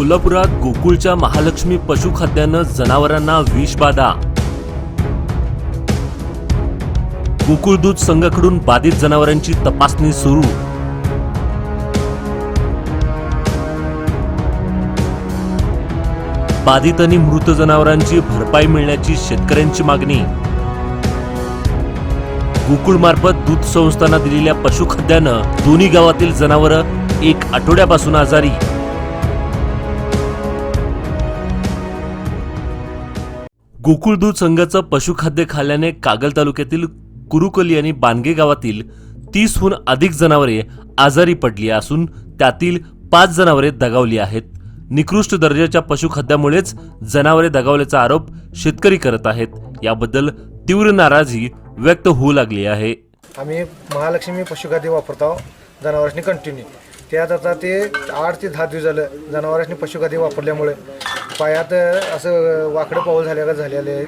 कोल्हापुरात गोकुळच्या महालक्ष्मी पशुखाद्यानं जनावरांना विषबाधा गोकुळ दूध संघाकडून बाधित जनावरांची तपासणी सुरू. बाधित आणि मृत जनावरांची भरपाई मिळण्याची शेतकऱ्यांची मागणी. गोकुळमार्फत दूध संस्थांना दिलेल्या पशुखाद्यानं दोन्ही गावातील जनावरं एक आठवड्यापासून आजारी. गोकुळ दूध संघाचं पशुखाद्य खाल्ल्याने कागल तालुक्यातील कुरुकली आणि बानगे गावातील तीसहून अधिक जनावरे आजारी पडली असून त्यातील पाच जनावरे दगावली आहेत. निकृष्ट दर्जाच्या पशुखाद्यामुळेच जनावरे दगावल्याचा आरोप शेतकरी करत आहेत. याबद्दल तीव्र नाराजी व्यक्त होऊ लागली आहे. आम्ही महालक्ष्मी पशुखाद्य वापरतो जनावरांनी कंटिन्यू त्यात आता ते आठ ते दहा दिवस झालं जनावरांनी पशुखाद्य वापरल्यामुळे. पायात असं वाकडं पाऊल झाल्यागत झालेलं. आहे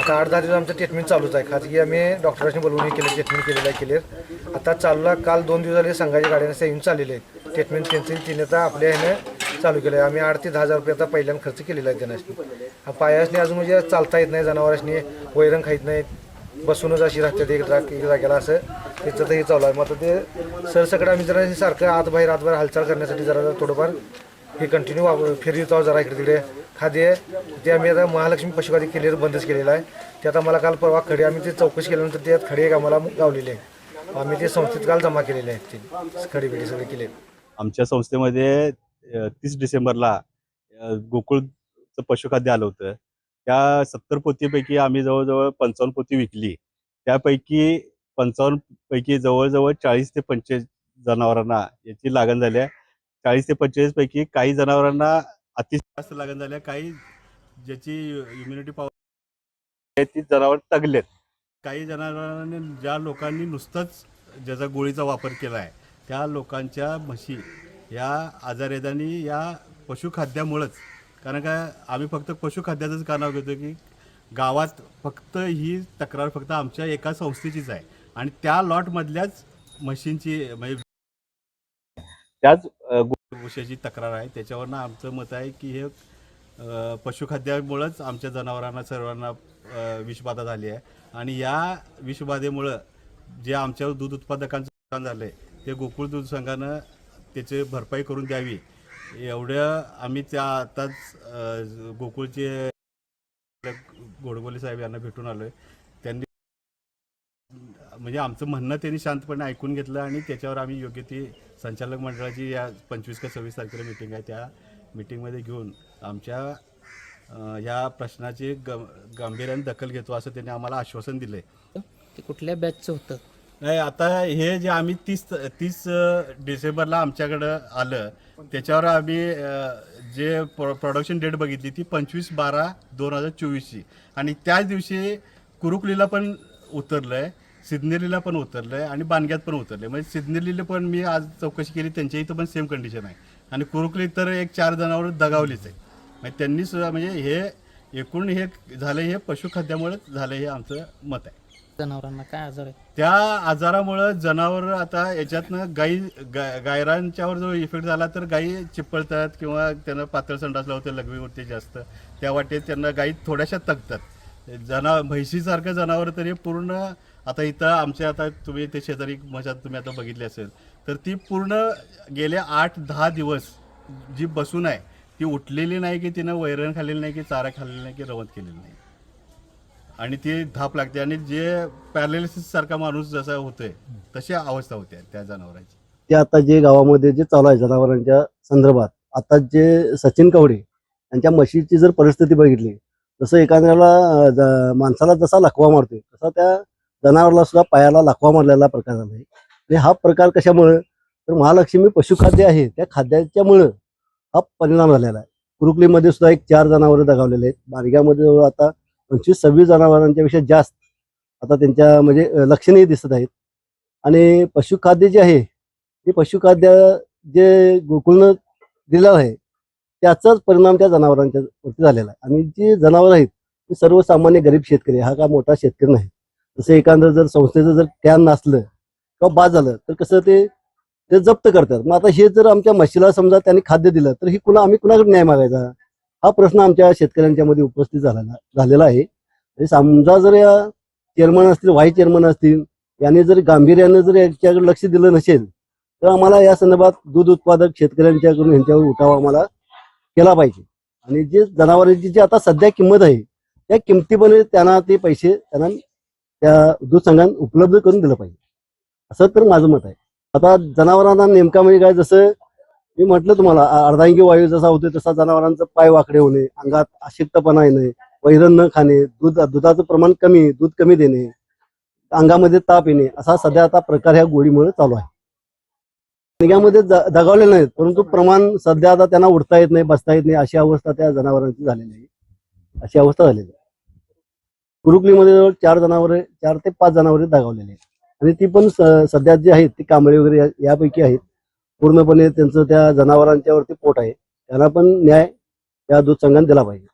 आता आठ दहा दिवस आमचं ट्रीटमेंट चालूच आहे. खाजगी आम्ही डॉक्टरांनी बोलवून हे केलं ट्रीटमेंट केलेलं आहे क्लिअर आता चालूला काल दोन दिवस झाले संघाच्या गाड्याने येऊन चाललेले आहे ट्रीटमेंट त्यांचं तिने आता आपल्या ह्यानं चालू केलं आहे. आम्ही आठ ते दहा हजार रुपये आता पहिल्यांदा खर्च केलेला आहे त्यांना पायासने अजून म्हणजे चालता येत नाही जनावरांनी वैरण खाईत नाहीत. बसूनच अशी राहते एक जाग एक जागेला असं. त्याचं तर हे चालू आहे. मग आता ते सरसकडे आम्ही जरा सारखं आत बाहेर आत हालचाल करण्यासाठी जरा जरा थोडंफार हे कंटिन्यू वापर फिरत आहोत जरा इकडे तिकडे खाद्य ते आम्ही आता महालक्ष्मी पशुखाद्य केलेलं बंदच केलेलं आहे ते आता मला काल परवा खडे आम्ही ते चौकशी केल्यानंतर त्यात खडे एक आम्हाला गावलेले आहे आम्ही ते संस्थेत काल जमा केलेले आहेत ते खडे बिडे सगळे केले आमच्या संस्थेमध्ये तीस डिसेंबरला गोकुळचं पशुखाद्य आलं होतं. त्या सत्तर पोतीपैकी आम्ही जवळजवळ पंचावन्न पोती विकली. त्यापैकी पंचावन्न पैकी जवळजवळ चाळीस ते पंचेचाळीस जनावरांना याची लागण झाली आहे. चाळीस ते पंचेचाळीस पैकी काही जनावरांना अतिशय जास्त लागण झाली आहे. काही ज्याची इम्युनिटी पॉवर ती जनावर तगलेत. काही जनावरांनी ज्या लोकांनी नुसतंच ज्याचा गोळीचा वापर केला आहे त्या लोकांच्या म्हशी या आजारेदानी या पशुखाद्यामुळंच कारण का आम्ही फक्त पशुखाद्याचंच का नाव घेतो की गावात फक्त ही तक्रार फक्त आमच्या एका संस्थेचीच आहे. आणि त्या लॉटमधल्याच म्हशींची म्हणजे त्याच विषयाची तक्रार आहे. त्याच्यावरनं आमचं मत आहे की हे पशुखाद्यामुळंच आमच्या जनावरांना सर्वांना विषबाधा झाली आहे. आणि या विषबाधेमुळं जे आमच्या दूध उत्पादकांचं नुकसान झालं आहे ते गोकुळ दूध संघानं त्याची भरपाई करून द्यावी. एवढं आम्ही त्या आताच गोकुळचे गोडबोले साहेब यांना भेटून आलोय. त्यांनी म्हणजे आमचं म्हणणं त्यांनी शांतपणे ऐकून घेतलं आणि त्याच्यावर आम्ही योग्य ती संचालक मंडळाची या पंचवीस का सव्वीस तारखेला मिटिंग आहे. त्या मिटिंगमध्ये घेऊन आमच्या या प्रश्नाची ग गांभीर्याने दखल घेतो असं त्यांनी आम्हाला आश्वासन दिलं आहे ते कुठल्या बॅचचं होतं? नाही आता हे जे आम्ही तीस तीस डिसेंबरला आमच्याकडं आलं त्याच्यावर आम्ही जे प्रोडक्शन डेट बघितली ती पंचवीस बारा दोन हजार चोवीसची. आणि त्याच दिवशी कुरुकलीला पण उतरलं आहे सिद्नेरीला पण उतरलं आहे आणि बानग्यात पण उतरलं आहे म्हणजे सिद्नेरीला पण मी आज चौकशी केली त्यांच्या इथं पण सेम कंडिशन आहे. आणि कुरुकली तर एक चार जणांवर दगावलीच आहे म्हणजे त्यांनी सुद्धा म्हणजे हे एकूण हे झालं हे पशुखाद्यामुळेच झालं हे आमचं मत आहे. जनावरांना काय आजार आहे त्या आजारामुळं जनावर आता याच्यातनं गाई गा गायरांच्यावर जो इफेक्ट झाला तर गाई चिपळतात किंवा त्यांना पातळ संडासला होते लघवी होते जास्त. त्या वाटेत त्यांना गाई थोड्याशा तगतात. जना म्हैशीसारखं जनावर तरी पूर्ण आता इथं आमच्या आता तुम्ही ते शेजारी मशात तुम्ही आता बघितली असेल. तर ती पूर्ण गेले आठ दहा दिवस जी बसून आहे ती उठलेली नाही की तिनं वैरण खाल्लेली नाही की चारा खाल्लेला नाही की रवत केलेली नाही. आणि ती धाप लागते. आणि जे पॅरालिसिस सारखा माणूस जसा होतोय तशी अवस्था होते त्या जनावरांची. ते आता जे गावामध्ये जे चालू आहे जनावरांच्या संदर्भात आता जे सचिन कवडे यांच्या म्हशीची जर परिस्थिती बघितली तसं एखाद्याला माणसाला जसा लखवा मारतोय तसा त्या जनावरला सुद्धा पायाला लाखवा मारलेला प्रकार झाला आहे. आणि हा प्रकार कशामुळं? तर महालक्ष्मी पशुखाद्य आहे. त्या खाद्याच्यामुळं हा परिणाम झालेला आहे. कुरुकलीमध्ये सुद्धा एक चार जनावरं दगावलेले आहेत. बारग्यामध्ये जवळ आता पंचवीस सव्वीस जनावरांच्यापेक्षा जास्त आता त्यांच्या म्हणजे अं, लक्षणीय दिसत आहेत. आणि पशुखाद्य जे आहे ते पशुखाद्य जे गोकुळनं दिलं आहे त्याचाच परिणाम त्या जनावरांच्या वरती झालेला आहे. आणि जे जनावरं आहेत ते सर्वसामान्य गरीब शेतकरी हा का मोठा शेतकरी नाही. जसं एखादं जर संस्थेचं जर कॅन नसलं किंवा बाद झालं तर कसं ते ते जप्त करतात. मग आता हे जर आमच्या म्हशीला समजा त्यांनी खाद्य दिलं तर ही कुणा आम्ही कुणाकडे न्याय मागायचा? हा प्रश्न आमच्या शेतकऱ्यांच्या मध्ये उपस्थित झालेला झालेला आहे. आणि समजा जर या चेअरमन असतील व्हाईस चेअरमन असतील यांनी जर गांभीर्यानं जर याच्याकडे लक्ष दिलं नसेल तर आम्हाला या संदर्भात दूध उत्पादक शेतकऱ्यांच्याकडून यांच्यावर उठाव आम्हाला केला पाहिजे. आणि जे जनावरांची जी आता सध्या किंमत आहे त्या किमतीपणे त्यांना ते पैसे त्यांना त्या दूध संघात उपलब्ध करून दिलं पाहिजे. असं तर माझं मत आहे. आता जनावरांना नेमका म्हणजे काय जसं मी म्हटलं तुम्हाला अर्धांगी वायू जसा होतो तसा जनावरांचं पाय वाकडे होणे अंगात अशिक्तपणा येणे वैरण न खाणे दूध दुधाचं प्रमाण कमी दूध कमी देणे अंगामध्ये ताप येणे असा सध्या आता प्रकार ह्या गोळीमुळे चालू आहे. निघ्यामध्ये दगावले नाहीत परंतु प्रमाण सध्या आता त्यांना उठता येत नाही बसता येत नाही अशी अवस्था त्या जनावरांची झालेली आहे. अशी अवस्था झालेली आहे. कुरुकलीमध्ये जवळ चार जनावरे चार ते पाच जनावरे दगावलेली आहेत. आणि ती पण स- सध्या जी आहेत ती कांबळे वगैरे यापैकी आहेत. पूर्णपणे त्यांचं त्या जनावरांच्या वरती पोट आहे. त्यांना पण न्याय या दूध संघाने दिला पाहिजे.